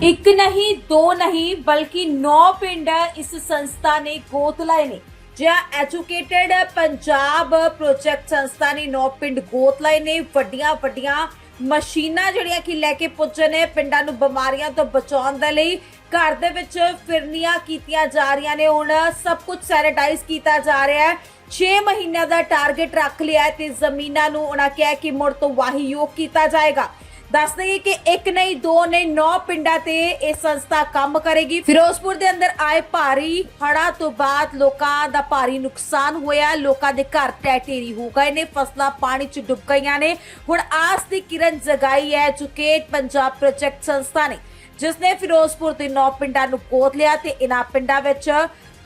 ਇੱਕ ਨਹੀਂ, ਦੋ ਨਹੀਂ, ਬਲਕਿ 9 ਪਿੰਡ ਇਸ ਸੰਸਥਾ ਨੇ ਗੋਦ ਲਏ ਨੇ। ਜਿਹਾ ਐਜੂਕੇਟਿਡ ਪੰਜਾਬ ਪ੍ਰੋਜੈਕਟ ਸੰਸਥਾ ਨੇ 9 ਪਿੰਡ ਗੋਤ ਲਾਏ ਨੇ। ਵੱਡੀਆਂ ਵੱਡੀਆਂ ਮਸ਼ੀਨਾਂ ਜਿਹੜੀਆਂ ਕਿ ਲੈ ਕੇ ਪੁੱਜੇ ਨੇ ਪਿੰਡਾਂ ਨੂੰ ਬਿਮਾਰੀਆਂ ਤੋਂ ਬਚਾਉਣ ਦੇ ਲਈ। ਘਰ ਦੇ ਵਿੱਚ ਫਿਰਨੀਆਂ ਕੀਤੀਆਂ ਜਾ ਰਹੀਆਂ ਨੇ। ਹੁਣ ਸਭ ਕੁਝ ਸੈਨੀਟਾਈਜ਼ ਕੀਤਾ ਜਾ ਰਿਹਾ ਹੈ। 6 ਮਹੀਨਿਆਂ ਦਾ ਟਾਰਗੇਟ ਰੱਖ ਲਿਆ ਹੈ ਤੇ ਜ਼ਮੀਨਾਂ ਨੂੰ ਉਹਨਾਂ ਕਿਹਾ ਕਿ ਮੁੜ ਤੋਂ ਵਾਹੀਯੋਗ ਕੀਤਾ ਜਾਏਗਾ। ਦੱਸ ਦਈਏ ਕਿ ਇੱਕ ਨਹੀਂ, ਦੋ ਨਹੀਂ, ਨੌ ਪਿੰਡਾਂ ਤੇ ਇਹ ਸੰਸਥਾ ਕੰਮ ਕਰੇਗੀ। ਫਿਰੋਜ਼ਪੁਰ ਦੇ ਅੰਦਰ ਆਏ ਭਾਰੀ ਹੜ੍ਹਾਂ ਤੋਂ ਬਾਅਦ ਲੋਕਾਂ ਦਾ ਭਾਰੀ ਨੁਕਸਾਨ ਹੋਇਆ। ਲੋਕਾਂ ਦੇ ਘਰ ਟੈ ਢੇਰੀ ਹੋ ਗਏ ਨੇ, ਫਸਲਾਂ ਪਾਣੀ ਚ ਡੁੱਬ ਗਈਆਂ ਨੇ। ਹੁਣ ਆਸ ਦੀ ਕਿਰਨ ਜਗਾਈ ਹੈ ਐਜੂਕੇਟ ਪੰਜਾਬ ਪ੍ਰੋਜੈਕਟ ਸੰਸਥਾ ਨੇ ਜਿਸ ਨੇ ਫਿਰੋਜ਼ਪੁਰ ਦੇ ਨੌ ਪਿੰਡਾਂ ਨੂੰ ਗੋਦ ਲਿਆ ਤੇ ਇਨ੍ਹਾਂ ਪਿੰਡਾਂ ਵਿੱਚ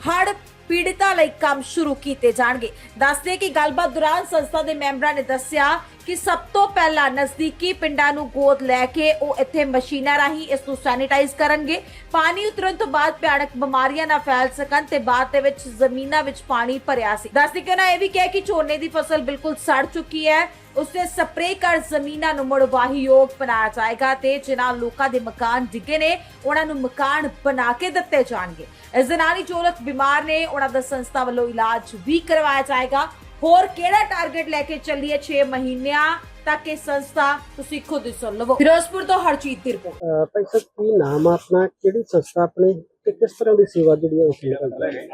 ਹੜ ਪੀੜਤਾਂ ਲਈ ਕੰਮ ਸ਼ੁਰੂ ਕੀਤੇ ਜਾਣਗੇ। ਦੱਸਦੇ ਕਿ ਗੱਲਬਾਤ ਦੌਰਾਨ ਸੰਸਥਾ ਦੇ ਮੈਂਬਰਾਂ ਨੇ ਦੱਸਿਆ ਕਿ ਸਭ ਤੋਂ ਪਹਿਲਾਂ ਨਜ਼ਦੀਕੀ ਪਿੰਡਾਂ ਨੂੰ ਗੋਦ ਲੈ ਕੇ ਉਹ ਇੱਥੇ ਮਸ਼ੀਨਾਂ ਰਾਹੀਂ ਇਸ ਨੂੰ ਸੈਨੀਟਾਈਜ਼ ਕਰਨਗੇ। ਪਾਣੀ ਉਤਰਨ ਤੋਂ ਬਾਅਦ ਭਿਆਨਕ ਬਿਮਾਰੀਆਂ ਨਾ ਫੈਲ ਸਕਣ ਤੇ ਬਾਅਦ ਦੇ ਵਿੱਚ ਜ਼ਮੀਨਾਂ ਵਿੱਚ ਪਾਣੀ ਭਰਿਆ ਸੀ। ਦੱਸਦੇ ਕਿ ਉਹਨਾਂ ਇਹ ਵੀ ਕਿਹਾ ਕਿ ਝੋਨੇ ਦੀ ਫਸਲ ਬਿਲਕੁਲ ਸੜ ਚੁੱਕੀ ਹੈ। ਉਸਨੇ ਸਪਰੇਅ ਕਰ ਜ਼ਮੀਨਾਂ ਨੂੰ ਮੁੜ ਵਾਹੀਯੋਗ ਬਣਾਇਆ ਜਾਏਗਾ ਤੇ ਜਿਨ੍ਹਾਂ ਲੋਕਾਂ ਦੇ ਮਕਾਨ ਡਿੱਗੇ ਨੇ, ਉਹਨਾਂ ਨੂੰ ਮਕਾਨ ਬਣਾ ਕੇ ਦਿੱਤੇ ਜਾਣਗੇ। ਇਸ ਦੇ ਨਾਲ ਹੀ ਜੋ ਲੋਕ ਬਿਮਾਰ ਨੇ ਉਹਨਾਂ ਦਾ ਸੰਸਥਾ ਵੱਲੋਂ ਇਲਾਜ ਵੀ ਕਰਵਾਇਆ ਜਾਏਗਾ। ਹੋਰ ਕਿਹੜਾ ਟਾਰਗੇਟ ਲੈ ਕੇ ਚੱਲੀਏ 6 ਮਹੀਨਿਆਂ ਤੱਕ ਇਹ ਸੰਸਥਾ? ਤੁਸੀਂ ਖੁਦ ਹੀ ਸੁਣ ਲਵੋ। ਫਿਰੋਜ਼ਪੁਰ ਤੋਂ ਹਰਜੀਤ ਦੀ ਰਿਪੋਰਟ। ਅਹ ਭਾਈ ਸਾਹਿਬ ਕੀ ਨਾਮ ਆ ਆਪਣਾ? ਕਿਹੜੀ ਸੰਸਥਾ ਆਪਣੀ? ਤੇ ਕਿਸ ਤਰ੍ਹਾਂ ਦੀ ਸੇਵਾ ਜਿਹੜੀ ਹੈ ਉਹ ਨਿਕਲਦੀ ਹੈ?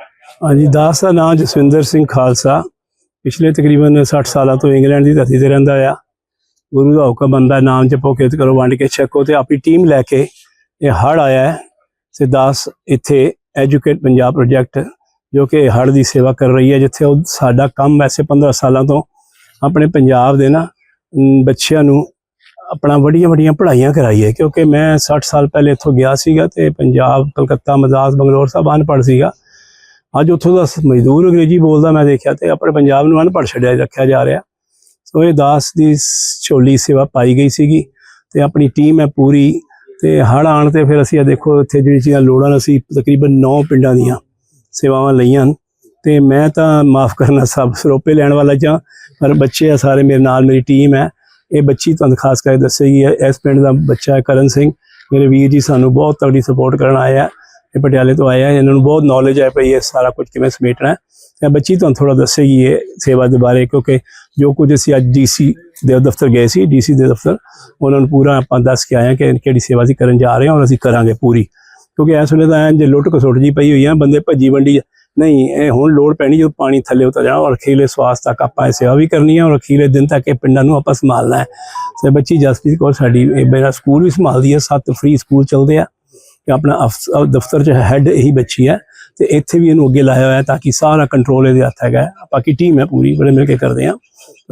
ਹਾਂਜੀ ਦਾਸ ਦਾ ਨਾਮ ਜਸਵਿੰਦਰ ਸਿੰਘ ਖਾਲਸਾ। ਪਿਛਲੇ ਤਕਰੀਬਨ 60 ਸਾਲਾਂ ਤੋਂ ਇੰਗਲੈਂਡ ਦੀ ਧਰਤੀ ਤੇ ਰਹਿੰਦਾ ਆ। ਗੁਰੂ ਦਾ ਹੁਕਮ ਬੰਦਾ ਨਾਮ ਜਪੋ ਕਿਰਤ ਕਰੋ ਵੰਡ ਕੇ ਛਕੋ ਤੇ ਆਪਣੀ ਟੀਮ ਲੈ ਕੇ ਇਹ ਹੜ ਆਇਆ ਹੈ। ਤੇ ਦਾਸ ਇੱਥੇ ਐਜੂਕੇਟ ਪੰਜਾਬ ਪ੍ਰੋਜੈਕਟ ਜੋ ਕਿ ਹੜ ਦੀ ਸੇਵਾ ਕਰ ਰਹੀ ਹੈ, ਜਿੱਥੇ ਉਹ ਸਾਡਾ ਕੰਮ ਵੈਸੇ 15 ਸਾਲਾਂ ਤੋਂ ਆਪਣੇ ਪੰਜਾਬ ਦੇ ਨਾ ਬੱਚਿਆਂ ਨੂੰ ਆਪਣਾ ਵੱਡੀਆਂ ਵੱਡੀਆਂ ਪੜ੍ਹਾਈਆਂ ਕਰਾਈ ਹੈ। ਕਿਉਂਕਿ ਮੈਂ 60 ਸਾਲ ਪਹਿਲੇ ਇੱਥੋਂ ਗਿਆ ਸੀਗਾ ਤੇ ਪੰਜਾਬ, ਕਲਕੱਤਾ ਮਦਰਾਸ ਬੰਗਲੌਰ ਸਭ ਅਨਪੜ੍ਹ ਸੀਗਾ। ਅੱਜ ਉੱਥੋਂ ਦਾ ਮਜ਼ਦੂਰ ਅੰਗਰੇਜ਼ੀ ਬੋਲਦਾ ਮੈਂ ਦੇਖਿਆ ਤੇ ਆਪਣੇ ਪੰਜਾਬ ਨੂੰ ਅਨਪੜ੍ਹ ਛੱਡਿਆ ਰੱਖਿਆ ਜਾ ਰਿਹਾ। ਸੋ ਇਹ ਦਾਸ ਦੀ ਸ- ਝੋਲੀ ਸੇਵਾ ਪਾਈ ਗਈ ਸੀਗੀ ਤੇ ਆਪਣੀ ਟੀਮ ਹੈ ਪੂਰੀ ਤੇ ਹੜ੍ਹ ਆਉਣ ਤੇ ਫਿਰ ਅਸੀਂ ਇਹ ਦੇਖੋ, ਇੱਥੇ ਜਿਹੜੀ ਚੀਜ਼ਾਂ ਲੋੜਾਂ ਅਸੀਂ ਤਕਰੀਬਨ 9 ਪਿੰਡਾਂ ਦੀਆਂ ਸੇਵਾਵਾਂ ਲਈਆਂ ਹਨ। ਤੇ ਮੈਂ ਤਾਂ ਮਾਫ ਕਰਨਾ ਸਭ ਸਰੋਪੇ ਲੈਣ ਵਾਲਾ ਜਾਂ, ਪਰ ਬੱਚੇ ਆ ਸਾਰੇ ਮੇਰੇ ਨਾਲ ਮੇਰੀ ਟੀਮ ਹੈ। ਇਹ ਬੱਚੀ ਤੁਹਾਨੂੰ ਖਾਸ ਕਰਕੇ ਦੱਸੇਗੀ, ਇਹ- ਇਸ ਪਿੰਡ ਦਾ ਬੱਚਾ ਹੈ ਕਰਨ ਸਿੰਘ। ਮੇਰੇ ਵੀਰ ਜੀ ਸਾਨੂੰ ਬਹੁਤ ਤਗੜੀ ਸਪੋਰਟ ਕਰਨ ਆਏ ਆ। ਇਹ ਪਟਿਆਲੇ ਤੋਂ ਆਏ ਆ, ਇਹਨਾਂ ਨੂੰ ਬਹੁਤ ਨੌਲੇਜ ਹੈ ਭਈ ਇਹ ਸਾਰਾ ਕੁਝ ਕਿਵੇਂ ਸਮੇਟਣਾ ਹੈ। ਇਹ ਬੱਚੀ ਤੁਹਾਨੂੰ ਥੋੜਾ ਦੱਸੇਗੀ ਇਹ ਸੇਵਾ ਦੇ ਬਾਰੇ, ਕਿਉਂਕਿ ਜੋ ਕੁਝ ਅਸੀਂ ਅੱਜ ਡੀਸੀ ਦੇ ਦਫ਼ਤਰ ਗਏ ਸੀ ਡੀਸੀ ਦੇ ਦਫ਼ਤਰ, ਉਹਨਾਂ ਨੂੰ ਪੂਰਾ ਆਪਾਂ ਦੱਸ ਕੇ ਆਏ ਹਾਂ ਕਿ ਕਿਹੜੀ ਸੇਵਾ ਅਸੀਂ ਕਰਨ ਜਾ ਰਹੇ ਹਾਂ ਔਰ ਅਸੀਂ ਕਰਾਂਗੇ ਪੂਰੀ। ਕਿਉਂਕਿ ਇਸ ਵੇਲੇ ਤਾਂ ਐਂ ਜੇ ਲੁੱਟ ਕਸੁੱਟ ਜੀ ਪਈ ਹੋਈ ਆ, ਬੰਦੇ ਭੱਜੀ ਵੰਡੀ ਨਹੀਂ, ਇਹ ਹੁਣ ਲੋੜ ਪੈਣੀ ਜਦੋਂ ਪਾਣੀ ਥੱਲੇ ਉਤਰ ਜਾਣਾ ਔਰ ਅਖੀਰਲੇ ਸਵਾਸ ਤੱਕ ਆਪਾਂ ਇਹ ਸੇਵਾ ਵੀ ਕਰਨੀ ਹੈ ਔਰ ਅਖੀਰਲੇ ਦਿਨ ਤੱਕ ਇਹ ਪਿੰਡਾਂ ਨੂੰ ਆਪਾਂ ਸੰਭਾਲਣਾ ਹੈ। ਤੇ ਬੱਚੀ ਜਸਪ੍ਰੀਤ ਕੌਰ ਸਾਡੀ, ਇਹ ਮੇਰਾ ਸਕੂਲ ਵੀ ਸੰਭਾਲਦੀ ਹੈ ਸੱਤ ਫ੍ਰੀ ਸਕੂਲ ਚੱਲਦੇ ਆ। ਕਿ ਆਪਣਾ ਅਫਸ- ਦਫ਼ਤਰ ਚ ਹੈੱਡ ਇਹੀ ਬੱਚੀ ਹੈ। ਤੇ ਇੱਥੇ ਵੀ ਇਹਨੂੰ ਅੱਗੇ ਲਾਇਆ ਹੋਇਆ ਤਾਂ ਕਿ ਸਾਰਾ ਕੰਟਰੋਲ ਇਹਦੇ ਹੱਥ ਹੈਗਾ ਹੈ। ਬਾਕੀ ਟੀਮ ਹੈ ਪੂਰੀ, ਬੜੇ ਮਿਲ ਕੇ ਕਰਦੇ ਆ।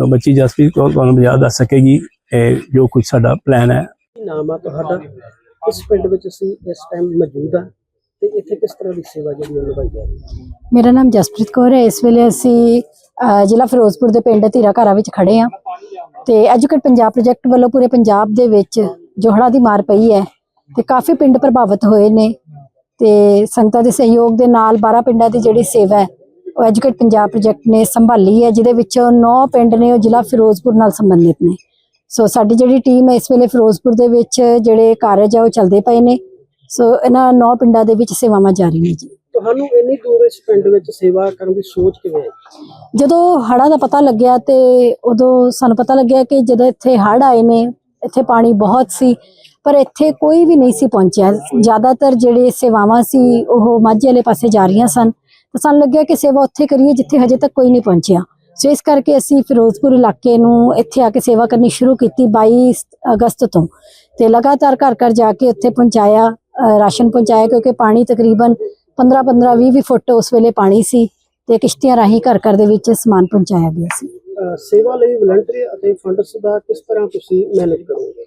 ਬੱਚੀ ਜਸਪ੍ਰੀਤ ਕੌਰ ਤੁਹਾਨੂੰ ਬਜਾ ਦੱਸ ਸਕੇਗੀ, ਇਹ ਜੋ ਕੁਝ ਸਾਡਾ ਪਲਾਨ ਹੈ। ਨਾਮ ਆ ਤੁਹਾਡਾ? ਇਸ ਪਿੰਡ ਵਿੱਚ ਅਸੀਂ ਇਸ ਟਾਈਮ ਮੌਜੂਦ ਆ ਤੇ ਇੱਥੇ ਕਿਸ ਤਰ੍ਹਾਂ ਦੀ ਸੇਵਾ ਜਿਹੜੀ ਉਹ ਨਿਭਾਈ ਜਾ ਰਹੀ ਹੈ? ਮੇਰਾ ਨਾਮ ਜਸਪ੍ਰੀਤ ਕੌਰ ਹੈ। ਇਸ ਵੇਲੇ ਅਸੀਂ ਜ਼ਿਲ੍ਹਾ ਫਿਰੋਜ਼ਪੁਰ ਦੇ ਪਿੰਡ ਧੀਰਾ ਵਿੱਚ ਖੜੇ ਹਾਂ ਤੇ ਐਜੂਕੇਟ ਪੰਜਾਬ ਪ੍ਰੋਜੈਕਟ ਵੱਲੋਂ ਪੂਰੇ ਪੰਜਾਬ ਦੇ ਵਿੱਚ ਜੋ ਹੜ੍ਹਾਂ ਦੀ ਮਾਰ ਪਈ ਹੈ ਤੇ ਕਾਫੀ ਪਿੰਡ ਪ੍ਰਭਾਵਿਤ ਹੋਏ ਨੇ ਤੇ ਸੰਗਤਾਂ ਦੇ ਸਹਿਯੋਗ ਦੇ ਨਾਲ 12 ਪਿੰਡਾਂ ਦੀ ਜਿਹੜੀ ਸੇਵਾ ਹੈ, ਉਹ ਐਜੂਕੇਟ ਪੰਜਾਬ ਪ੍ਰੋਜੈਕਟ ਨੇ ਸੰਭਾਲੀ ਹੈ, ਜਿਹਦੇ ਵਿੱਚੋਂ 9 ਪਿੰਡ ਨੇ ਉਹ ਜ਼ਿਲ੍ਹਾ ਫਿਰੋਜ਼ਪੁਰ ਨਾਲ ਸੰਬੰਧਿਤ ਨੇ। ਸੋ ਸਾਡੀ ਜਿਹੜੀ ਟੀਮ ਹੈ ਇਸ ਵੇਲੇ ਫਿਰੋਜ਼ਪੁਰ ਦੇ ਵਿੱਚ ਜਿਹੜੇ ਕਾਰਜ ਆ ਉਹ ਚੱਲਦੇ ਪਏ ਨੇ। ਸੋ ਇਹਨਾਂ 9 ਪਿੰਡਾਂ ਦੇ ਵਿੱਚ ਸੇਵਾਵਾਂ ਜਾਰੀ ਨੇ ਜੀ। ਤੁਹਾਨੂੰ ਇੰਨੀ ਦੂਰ ਇਸ ਪਿੰਡ ਵਿੱਚ ਸੇਵਾ ਕਰਨ ਦੀ ਸੋਚ ਕਿਵੇਂ ਆਈ? ਜਦੋਂ ਹੜ੍ਹਾਂ ਦਾ ਪਤਾ ਲੱਗਿਆ ਤੇ ਉਦੋਂ ਸਾਨੂੰ ਪਤਾ ਲੱਗਿਆ ਕਿ ਜਦੋਂ ਇੱਥੇ ਹੜ੍ਹ ਆਏ ਨੇ ਇੱਥੇ ਪਾਣੀ ਬਹੁਤ ਸੀ ਪਰ ਇੱਥੇ ਕੋਈ ਵੀ ਨਹੀਂ ਸੀ ਪਹੁੰਚਿਆ। ਜ਼ਿਆਦਾਤਰ ਜਿਹੜੇ ਸੇਵਾਵਾਂ ਸੀ ਉਹ ਮਾਝੇ ਵਾਲੇ ਪਾਸੇ ਜਾ ਰਹੀਆਂ ਸਨ। ਤਾਂ ਸਾਨੂੰ ਲੱਗਿਆ ਕਿ ਸੇਵਾ ਉੱਥੇ ਕਰੀਏ ਜਿੱਥੇ ਹਜੇ ਤੱਕ ਕੋਈ ਨਹੀਂ ਪਹੁੰਚਿਆ। ਸੋ ਇਸ ਕਰਕੇ ਅਸੀਂ ਫਿਰੋਜ਼ਪੁਰ ਇਲਾਕੇ ਨੂੰ ਇੱਥੇ ਆ ਕੇ ਸੇਵਾ ਕਰਨੀ ਸ਼ੁਰੂ ਕੀਤੀ 22 ਅਗਸਤ ਤੋਂ ਤੇ ਲਗਾਤਾਰ ਘਰ ਘਰ ਜਾ ਕੇ ਉੱਥੇ ਪਹੁੰਚਾਇਆ ਰਾਸ਼ਨ ਪਹੁੰਚਾਇਆ ਕਿਉਂਕਿ ਪਾਣੀ ਤਕਰੀਬਨ 15 15 20 20 ਫੁੱਟ ਉਸ ਵੇਲੇ ਪਾਣੀ ਸੀ ਤੇ ਕਿਸ਼ਤੀਆਂ ਰਾਹੀਂ ਘਰ ਘਰ ਦੇ ਵਿੱਚ ਸਮਾਨ ਪਹੁੰਚਾਇਆ ਗਿਆ ਸੀ। ਸੇਵਾ ਲਈ ਵਲੰਟਰੀ ਅਤੇ ਫੰਡਸ ਦਾ ਕਿਸ ਤਰ੍ਹਾਂ ਤੁਸੀਂ ਮੈਨੇਜ ਕਰੋਗੇ?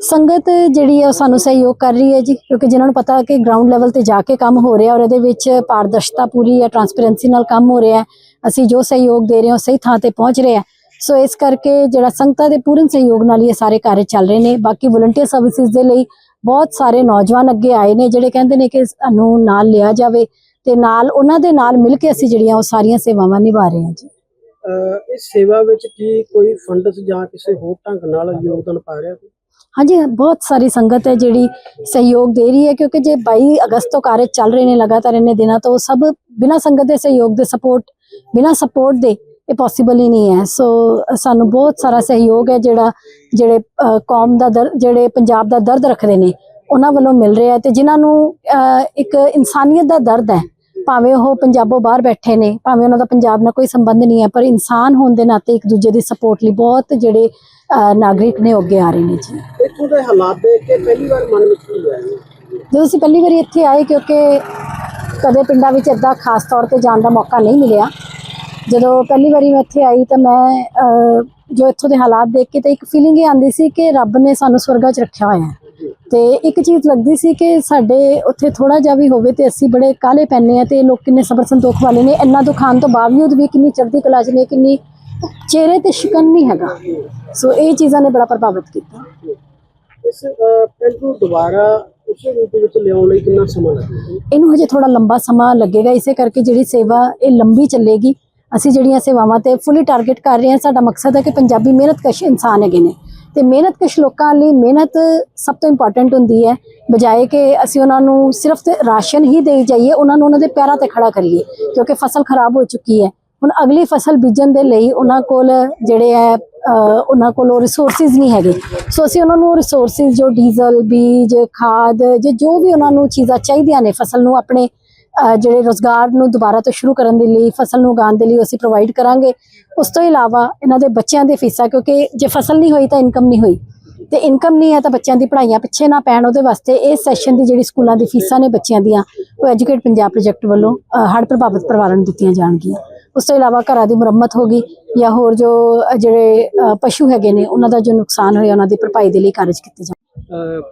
ਸੰਗਤ ਜਿਹੜੀ ਹੈ ਉਹ ਸਾਨੂੰ ਸਹਿਯੋਗ ਕਰ ਰਹੀ ਹੈ ਜੀ, ਕਿਉਂਕਿ ਜਿਨ੍ਹਾਂ ਨੂੰ ਪਤਾ ਕਿ ਗਰਾਊਂਡ ਲੈਵਲ ਤੇ ਜਾ ਕੇ ਕੰਮ ਹੋ ਰਿਹਾ ਔਰ ਇਹਦੇ ਵਿੱਚ ਪਾਰਦਰਸ਼ਤਾ ਪੂਰੀ ਹੈ ਟਰਾਂਸਪੇਰੈਂਸੀ ਨਾਲ ਕੰਮ ਹੋ ਰਿਹਾ ਅਸੀਂ ਜੋ ਸਹਿਯੋਗ ਦੇ ਰਹੇ ਹਾਂ ਸਹੀ ਥਾਂ ਤੇ ਪਹੁੰਚ ਰਿਹਾ ਹੈ। ਸੋ ਇਸ ਕਰਕੇ ਜਿਹੜਾ ਸੰਗਤਾਂ ਦੇ ਪੂਰਨ ਸਹਿਯੋਗ ਨਾਲ ਇਹ ਸਾਰੇ ਕਾਰਜ ਚੱਲ ਰਹੇ ਨੇ, ਬਾਕੀ ਵਲੰਟੀਅਰ ਸਰਵਿਸਿਜ਼ ਦੇ ਲਈ ਬਹੁਤ ਸਾਰੇ ਨੌਜਵਾਨ ਅੱਗੇ ਆਏ ਨੇ, ਜਿਹੜੇ ਕਹਿੰਦੇ ਨੇ ਕਿ ਸਾਨੂੰ ਨਾਲ ਲਿਆ ਜਾਵੇ ਤੇ ਨਾਲ ਉਹਨਾਂ ਦੇ ਨਾਲ ਮਿਲ ਕੇ ਅਸੀਂ ਜਿਹੜੀਆਂ ਉਹ ਸਾਰੀਆਂ ਸੇਵਾਵਾਂ ਨਿਭਾ ਰਹੇ ਹਾਂ ਜੀ। ਇਸ ਸੇਵਾ ਵਿੱਚ ਕੀ ਕੋਈ ਫੰਡਸ ਜਾਂ ਕਿਸੇ ਹੋਰ ਢੰਗ ਨਾਲ ਯੋਗਦਾਨ ਪਾ ਰਿਹਾ ਕੋਈ? ਹਾਂਜੀ ਬਹੁਤ ਸਾਰੀ ਸੰਗਤ ਹੈ ਜਿਹੜੀ ਸਹਿਯੋਗ ਦੇ ਰਹੀ ਹੈ ਕਿਉਂਕਿ ਜੇ 22 ਅਗਸਤ ਤੋਂ ਕਾਰਜ ਚੱਲ ਰਹੇ ਨੇ ਲਗਾਤਾਰ ਇੰਨੇ ਦਿਨਾਂ ਤੋਂ ਸਭ ਬਿਨਾਂ ਸੰਗਤ ਦੇ ਸਹਿਯੋਗ ਦੇ ਸਪੋਰਟ ਬਿਨਾਂ ਸਪੋਰਟ ਦੇ ਇਹ ਪੋਸੀਬਲ ਹੀ ਨਹੀਂ ਹੈ। ਸੋ ਸਾਨੂੰ ਬਹੁਤ ਸਾਰਾ ਸਹਿਯੋਗ ਹੈ ਜਿਹੜਾ ਜਿਹੜੇ ਕੌਮ ਦਾ ਦਰ ਜਿਹੜੇ ਪੰਜਾਬ ਦਾ ਦਰਦ ਰੱਖਦੇ ਨੇ ਉਹਨਾਂ ਵੱਲੋਂ ਮਿਲ ਰਿਹਾ ਤੇ ਜਿਨ੍ਹਾਂ ਨੂੰ ਅ, ਇੱਕ ਇਨਸਾਨੀਅਤ ਦਾ ਦਰਦ ਹੈ ਭਾਵੇਂ ਉਹ ਪੰਜਾਬੋਂ ਬਾਹਰ ਬੈਠੇ ਨੇ ਭਾਵੇਂ ਉਹਨਾਂ ਦਾ ਪੰਜਾਬ ਨਾਲ ਕੋਈ ਸੰਬੰਧ ਨਹੀਂ ਹੈ ਪਰ ਇਨਸਾਨ ਹੋਣ ਦੇ ਨਾਤੇ ਇੱਕ ਦੂਜੇ ਦੀ ਸਪੋਰਟ ਲਈ ਬਹੁਤ ਜਿਹੜੇ ਨਾਗਰਿਕ ਨੇ ਉਹ ਅੱਗੇ ਆ ਰਹੇ ਨੇ ਜੀ। ਇੱਥੋਂ ਦੇ ਹਾਲਾਤ ਦੇਖ ਕੇ ਪਹਿਲੀ ਵਾਰ ਮਨ ਵਿੱਚ ਕੀ ਆਇਆ ਜਦੋਂ ਅਸੀਂ ਪਹਿਲੀ ਵਾਰੀ ਇੱਥੇ ਆਏ ਕਿਉਂਕਿ ਕਦੇ ਪਿੰਡਾਂ ਵਿੱਚ ਇਦਾਂ ਖਾਸ ਤੌਰ ਤੇ ਜਾਣ ਦਾ ਮੌਕਾ ਨਹੀਂ ਮਿਲਿਆ। ਜਦੋਂ ਪਹਿਲੀ ਵਾਰੀ ਮੈਂ ਇੱਥੇ ਆਈ ਤਾਂ ਮੈਂ ਜੋ ਇੱਥੋਂ ਦੇ ਹਾਲਾਤ ਦੇਖ ਕੇ ਤਾਂ ਇੱਕ ਫੀਲਿੰਗ ਇਹ ਆਂਦੀ ਸੀ ਕਿ ਰੱਬ ਨੇ ਸਾਨੂੰ ਸਵਰਗਾ 'ਚ ਰੱਖਿਆ ਹੋਇਆ ਹੈ। ਤੇ ਇੱਕ ਚੀਜ਼ ਲੱਗਦੀ ਸੀ ਕਿ ਸਾਡੇ ਉੱਥੇ ਥੋੜਾ ਜਿਹਾ ਵੀ ਹੋਵੇ ਤੇ ਅਸੀਂ ਬੜੇ ਕਾਲੇ ਪੈਨੇ ਆ ਤੇ ਲੋਕ ਕਿੰਨੇ ਸਬਰ ਸੰਤੋਖ ਵਾਲੇ ਨੇ। ਇੰਨਾ ਦੁਖਾਨ ਤੋਂ ਬਾਵਜੂਦ ਵੀ ਕਿੰਨੀ ਚੜ੍ਹਦੀ ਕਲਾ 'ਚ ਨੇ ਕਿੰਨੀ ਚਿਹਰੇ ਤੇ ਸ਼ਿਕਨ ਨਹੀਂ ਹੈਗਾ। ਸੋ ਇਹ ਚੀਜ਼ਾਂ ਨੇ ਬੜਾ ਪ੍ਰਭਾਵਿਤ ਕੀਤਾ। ਇਸ ਪਿੰਡ ਨੂੰ ਦੁਬਾਰਾ ਉਸੇ ਰੂਪ ਵਿੱਚ ਲਿਆਉਣ ਲਈ ਕਿੰਨਾ ਸਮਾਂ ਲੱਗੇਗਾ? ਇਹਨੂੰ ਹਜੇ ਥੋੜਾ ਲੰਬਾ ਸਮਾਂ ਲੱਗੇਗਾ। ਇਸੇ ਕਰਕੇ ਜਿਹੜੀ ਸੇਵਾ ਇਹ ਲੰਬੀ ਚੱਲੇਗੀ ਅਸੀਂ ਜਿਹੜੀਆਂ ਸੇਵਾਵਾਂ ਤੇ ਫੁੱਲੀ ਟਾਰਗੇਟ ਕਰ ਰਹੇ ਹਾਂ ਸਾਡਾ ਮਕਸਦ ਹੈ ਕਿ ਪੰਜਾਬੀ ਮਿਹਨਤਕਸ਼ ਇਨਸਾਨ ਹੈਗੇ ਨੇ। ਤੇ ਮਿਹਨਤਕਸ਼ ਲੋਕਾਂ ਲਈ ਮਿਹਨਤ ਸਭ ਤੋਂ ਇੰਪੋਰਟੈਂਟ ਹੁੰਦੀ ਹੈ। ਬਜਾਏ ਕਿ ਅਸੀਂ ਉਹਨਾਂ ਨੂੰ ਸਿਰਫ ਤੇ ਰਾਸ਼ਨ ਹੀ ਦੇਈ ਜਾਈਏ ਉਹਨਾਂ ਨੂੰ ਉਹਨਾਂ ਦੇ ਪੈਰਾਂ ਤੇ ਖੜਾ ਕਰੀਏ ਕਿਉਂਕਿ ਫਸਲ ਖਰਾਬ ਹੋ ਚੁੱਕੀ ਹੈ। ਹੁਣ ਅਗਲੀ ਫਸਲ ਬੀਜਣ ਦੇ ਲਈ ਉਹਨਾਂ ਕੋਲ ਜਿਹੜੇ ਹੈ ਉਹਨਾਂ ਕੋਲ ਉਹ ਰਿਸੋਰਸਿਸ ਨਹੀਂ ਹੈਗੇ। ਸੋ ਅਸੀਂ ਉਹਨਾਂ ਨੂੰ ਰਿਸੋਰਸਿਸ ਜੋ ਡੀਜ਼ਲ ਬੀਜ, ਖਾਦ ਜੇ ਜੋ ਵੀ ਉਹਨਾਂ ਨੂੰ ਚੀਜ਼ਾਂ ਚਾਹੀਦੀਆਂ ਨੇ ਫਸਲ ਨੂੰ ਆਪਣੇ ਜਿਹੜੇ ਰੋਜ਼ਗਾਰ ਨੂੰ ਦੁਬਾਰਾ ਤੋਂ ਸ਼ੁਰੂ ਕਰਨ ਦੇ ਲਈ, ਫਸਲ ਨੂੰ ਉਗਾਉਣ ਦੇ ਲਈ ਅਸੀਂ ਪ੍ਰੋਵਾਈਡ ਕਰਾਂਗੇ। ਉਸ ਤੋਂ ਇਲਾਵਾ ਇਹਨਾਂ ਦੇ ਬੱਚਿਆਂ ਦੇ ਫੀਸਾਂ, ਕਿਉਂਕਿ ਜੇ ਫਸਲ ਨਹੀਂ ਹੋਈ ਤਾਂ ਇਨਕਮ ਨਹੀਂ ਹੋਈ। ਤੇ ਇਨਕਮ ਨਹੀਂ ਹੈ ਤਾਂ ਬੱਚਿਆਂ ਦੀ ਪੜ੍ਹਾਈਆਂ ਪਿੱਛੇ ਨਾ ਪੈਣ। ਉਹਦੇ ਵਾਸਤੇ ਇਹ ਸੈਸ਼ਨ ਦੀ ਜਿਹੜੀ ਸਕੂਲਾਂ ਦੀ ਫੀਸਾਂ ਨੇ ਬੱਚਿਆਂ ਦੀਆਂ, ਉਹ ਐਜੂਕੇਟ ਪੰਜਾਬ ਪ੍ਰੋਜੈਕਟ ਵੱਲੋਂ ਹੜ ਪ੍ਰਭਾਵਿਤ ਪਰਿਵਾਰਾਂ ਨੂੰ ਦਿੱਤੀਆਂ ਜਾਣਗੀਆਂ। ਉਸ ਤੋਂ ਇਲਾਵਾ ਘਰਾਂ ਦੀ ਮੁਰੰਮਤ ਹੋਗੀ ਜਾਂ ਹੋਰ ਜੋ ਜਿਹੜੇ ਪਸ਼ੂ ਹੈਗੇ ਨੇ ਉਹਨਾਂ ਦਾ ਜੋ ਨੁਕਸਾਨ ਹੋਇਆ ਉਹਨਾਂ ਦੀ ਭਰਪਾਈ ਦੇ ਲਈ ਕਾਰਜ ਕੀਤੇ ਜਾਣ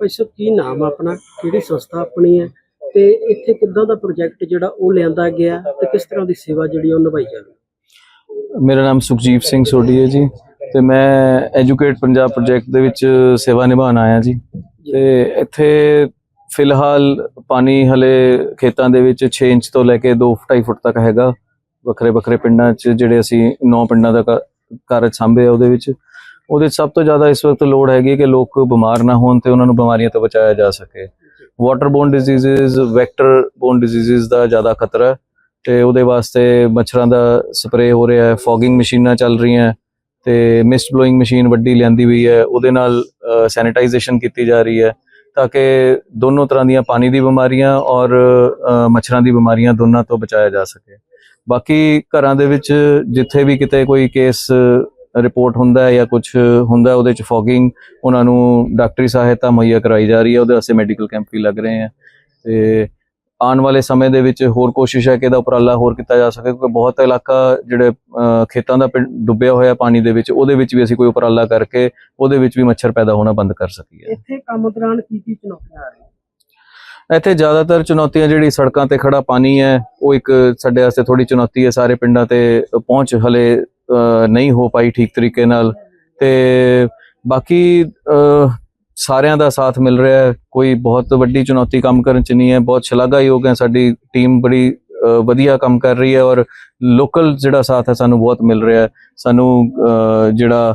ਸਾਹਿਬ ਕੀ ਨਾਮ ਆਪਣਾ? ਕਿਹੜੀ ਸੰਸਥਾ ਆਪਣੀ ਹੈ? ਤੇ ਇੱਥੇ ਕਿੱਦਾਂ ਦਾ ਪ੍ਰੋਜੈਕਟ ਜਿਹੜਾ ਉਹ ਲਿਆਂਦਾ ਗਿਆ ਤੇ ਕਿਸ ਤਰ੍ਹਾਂ ਦੀ ਸੇਵਾ ਜਿਹੜੀ ਉਹ ਨਿਭਾਈ ਜਾ ਰਹੀ ਹੈ? ਮੇਰਾ ਨਾਮ ਸੁਖਜੀਤ ਸਿੰਘ ਸੋਢੀ ਹੈ ਜੀ ਤੇ ਮੈਂ ਐਜੂਕੇਟ ਪੰਜਾਬ ਪ੍ਰੋਜੈਕਟ ਦੇ ਵਿੱਚ ਸੇਵਾ ਨਿਭਾਉਣ ਆਇਆ ਜੀ। ਤੇ ਇੱਥੇ ਫਿਲਹਾਲ ਪਾਣੀ ਹਲੇ ਖੇਤਾਂ ਦੇ ਵਿੱਚ 6 ਇੰਚ ਤੋਂ ਲੈ ਕੇ 2.5 ਫੁੱਟ ਤੱਕ ਹੈਗਾ। ਵੱਖਰੇ ਵੱਖਰੇ ਪਿੰਡਾਂ 'ਚ ਜਿਹੜੇ ਅਸੀਂ ਨੌ ਪਿੰਡਾਂ ਦਾ ਕ- ਕਾਰਜ ਸਾਂਭੇ ਆ ਉਹਦੇ ਵਿੱਚ, ਉਹਦੇ 'ਚ ਸਭ ਤੋਂ ਜ਼ਿਆਦਾ ਇਸ ਵਕਤ ਲੋੜ ਹੈਗੀ ਕਿ ਲੋਕ ਬਿਮਾਰ ਨਾ ਹੋਣ ਤੇ ਉਹਨਾਂ ਨੂੰ ਬਿਮਾਰੀਆਂ ਤੋਂ ਬਚਾਇਆ ਜਾ ਸਕੇ। Waterborne diseases vector borne diseases ਦਾ ਜ਼ਿਆਦਾ ਖਤਰਾ ਹੈ ਤੇ ਉਹਦੇ ਵਾਸਤੇ ਮੱਛਰਾਂ ਦਾ ਸਪਰੇਅ ਹੋ ਰਿਹਾ ਹੈ ਫੌਗਿੰਗ ਮਸ਼ੀਨਾਂ ਚੱਲ ਰਹੀਆਂ ਤੇ ਮਿਸਟ ਬਲੋਇੰਗ ਮਸ਼ੀਨ ਵੱਡੀ ਲਿਆਂਦੀ ਹੋਈ ਹੈ, ਉਹਦੇ ਨਾਲ ਸੈਨੀਟਾਈਜੇਸ਼ਨ ਕੀਤੀ ਜਾ ਰਹੀ ਹੈ ਤਾਂ ਕਿ ਦੋਨੋਂ ਤਰ੍ਹਾਂ ਦੀਆਂ ਪਾਣੀ ਦੀ ਬਿਮਾਰੀਆਂ ਔਰ ਮੱਛਰਾਂ ਦੀ ਬਿਮਾਰੀਆਂ ਦੋਨਾਂ ਤੋਂ ਬਚਾਇਆ ਜਾ ਸਕੇ। ਬਾਕੀ ਘਰਾਂ ਦੇ ਵਿੱਚ ਜਿੱਥੇ ਵੀ ਕਿਤੇ ਕੋਈ ਕੇਸ ਰਿਪੋਰਟ ਹੁੰਦਾ ਹੈ ਜਾਂ ਕੁਝ ਹੁੰਦਾ ਉਹਦੇ ਚ ਫੋਗਿੰਗ ਉਹਨਾਂ ਨੂੰ ਡਾਕਟਰੀ ਸਹਾਇਤਾ ਮੁਹੱਈਆ ਕਰਾਈ ਜਾ ਰਹੀ ਹੈ, ਉਹਦੇ ਵਾਸਤੇ ਮੈਡੀਕਲ ਕੈਂਪ ਵੀ ਲੱਗ ਰਹੇ ਹੈ। ਤੇ ਆਉਣ ਵਾਲੇ ਸਮੇਂ ਦੇ ਵਿੱਚ ਹੋਰ ਕੋਸ਼ਿਸ਼ ਹੈ ਕਿ ਇਹਦਾ ਉਪਰਾਲਾ ਹੋਰ ਕੀਤਾ ਜਾ ਸਕੇ, ਕਿਉਂਕਿ ਬਹੁਤ ਇਲਾਕਾ ਜਿਹੜੇ ਖੇਤਾਂ ਦਾ ਪਿੰਡ ਡੁੱਬਿਆ ਹੋਇਆ ਪਾਣੀ ਦੇ ਵਿੱਚ, ਉਹਦੇ ਵਿੱਚ ਵੀ ਅਸੀਂ ਕੋਈ ਉਪਰਾਲਾ ਕਰਕੇ ਉਹਦੇ ਵਿੱਚ ਵੀ ਮੱਛਰ ਪੈਦਾ ਹੋਣਾ ਬੰਦ ਕਰ ਸਕੀਏ। ਇੱਥੇ ਕੰਮ ਦੌਰਾਨ ਕੀ ਕੀ ਚੁਣੌਤੀਆਂ ਆ ਰਹੀਆਂ? ਇੱਥੇ ਜ਼ਿਆਦਾਤਰ ਚੁਣੌਤੀਆਂ ਜਿਹੜੀ ਸੜਕਾਂ ਤੇ ਖੜਾ ਪਾਣੀ ਹੈ, ਉਹ ਇੱਕ ਸਾਡੇ ਵਾਸਤੇ ਥੋੜੀ ਚੁਣੌਤੀ ਹੈ। ਸਾਰੇ ਪਿੰਡਾਂ ਤੇ ਪਹੁੰਚ ਹਲੇ ਨਹੀਂ ਹੋ ਪਾਈ ਠੀਕ ਤਰੀਕੇ ਨਾਲ। ਤੇ ਬਾਕੀ ਸਾਰਿਆਂ ਦਾ ਸਾਥ ਮਿਲ ਰਿਹਾ ਹੈ। ਕੋਈ ਬਹੁਤ ਵੱਡੀ ਚੁਣੌਤੀ ਕੰਮ ਕਰਨ ਚ ਨਹੀਂ ਹੈ। ਬਹੁਤ ਸ਼ਲਾਘਾਯੋਗ ਹੈ। ਸਾਡੀ ਟੀਮ ਬੜੀ ਵਧੀਆ ਕੰਮ ਕਰ ਰਹੀ ਹੈ ਔਰ ਲੋਕਲ ਜਿਹੜਾ ਸਾਥ ਹੈ ਸਾਨੂੰ ਬਹੁਤ ਮਿਲ ਰਿਹਾ ਹੈ। ਸਾਨੂੰ ਜਿਹੜਾ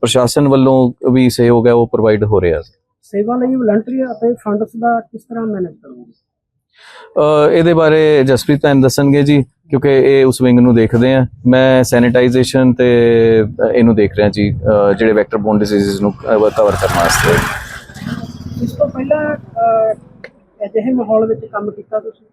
ਪ੍ਰਸ਼ਾਸਨ ਵੱਲੋਂ ਵੀ ਸਹਿਯੋਗ ਹੈ, ਉਹ ਪ੍ਰੋਵਾਈਡ ਹੋ ਰਿਹਾ ਹੈ। ਸੇਵਾ ਲਈ ਵਲੰਟਰੀ ਅਤੇ ਫੰਡਸ ਦਾ ਕਿਸ ਤਰ੍ਹਾਂ ਮੈਨੇਜ ਕਰੋਗੇ? ਇਹਦੇ ਬਾਰੇ ਜਸਪ੍ਰੀਤ ਭੈਣ ਦੱਸਣਗੇ ਜੀ ਕਿਉਂਕਿ ਇਹ ਉਸ ਵਿੰਗ ਨੂੰ ਦੇਖਦੇ ਆ। ਮੈਂ ਸੈਨੀਟਾਈਜੇਸ਼ਨ ਤੇ ਇਹਨੂੰ ਦੇਖ ਰਿਹਾ ਜੀ ਜਿਹੜੇ ਵੈਕਟਰ ਬੋਨ ਡਿਜ਼ੀਜ਼ਸ ਨੂੰ ਕਵਰ ਕਰਨ ਵਾਸਤੇ। ਇਸ ਤੋਂ ਪਹਿਲਾਂ ਅਜਿਹੇ ਮਾਹੌਲ ਵਿੱਚ ਕੰਮ ਕੀਤਾ ਤੁਸੀਂ?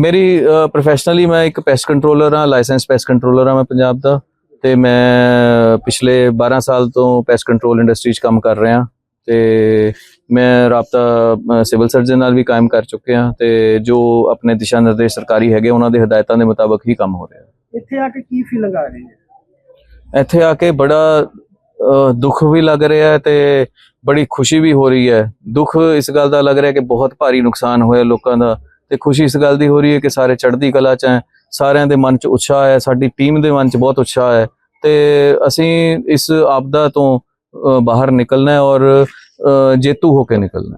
ਮੇਰੀ ਪ੍ਰੋਫੈਸ਼ਨਲੀ ਮੈਂ ਇੱਕ ਪੈਸਟ ਕੰਟਰੋਲਰ ਹਾਂ ਲਾਇਸੈਂਸ ਪੈਸਟ ਕੰਟਰੋਲਰ ਹਾਂ ਮੈਂ ਪੰਜਾਬ ਦਾ। ਤੇ ਮੈਂ ਪਿਛਲੇ 12 ਸਾਲ ਤੋਂ ਪੈਸਟ ਕੰਟਰੋਲ ਇੰਡਸਟਰੀ 'ਚ ਕੰਮ ਕਰ ਰਿਹਾ। ਤੇ ਮੈਂ ਰਾਬਤਾ ਸਿਵਲ ਸਰਜਨ ਨਾਲ ਵੀ ਕਾਇਮ ਕਰ ਚੁੱਕੇ ਹਾਂ ਤੇ ਜੋ ਆਪਣੇ ਦਿਸ਼ਾ ਨਿਰਦੇਸ਼ ਸਰਕਾਰੀ ਹੈਗੇ ਉਹਨਾਂ ਦੇ ਹਦਾਇਤਾਂ ਦੇ ਮੁਤਾਬਕ ਹੀ ਕੰਮ ਹੋ ਰਿਹਾ ਇੱਥੇ ਆ ਕੇ ਕੀ ਫੀਲਿੰਗ ਆ ਰਹੀ ਹੈ? ਇੱਥੇ ਆ ਕੇ ਬੜਾ ਦੁੱਖ ਵੀ ਲੱਗ ਰਿਹਾ ਹੈ ਤੇ ਬੜੀ ਖੁਸ਼ੀ ਵੀ ਹੋ ਰਹੀ ਹੈ। ਦੁੱਖ ਇਸ ਗੱਲ ਦਾ ਲੱਗ ਰਿਹਾ ਕਿ ਬਹੁਤ ਭਾਰੀ ਨੁਕਸਾਨ ਹੋਇਆ ਲੋਕਾਂ ਦਾ ਤੇ ਖੁਸ਼ੀ ਇਸ ਗੱਲ ਦੀ ਹੋ ਰਹੀ ਹੈ ਕਿ ਸਾਰੇ ਚੜ੍ਹਦੀ ਕਲਾ ਚ ਹੈ ਸਾਰਿਆਂ ਦੇ ਮਨ ਚ ਉਤਸ਼ਾਹ ਹੈ ਸਾਡੀ ਟੀਮ ਦੇ ਮਨ ਚ ਬਹੁਤ ਉਤਸ਼ਾਹ ਹੈ ਤੇ ਅਸੀਂ ਇਸ ਆਪਦਾ ਤੋਂ ਬਾਹਰ ਨਿਕਲਣਾ ਹੈ ਔਰ ਅ, ਜੇਤੂ ਹੋ ਕੇ ਨਿਕਲਣਾ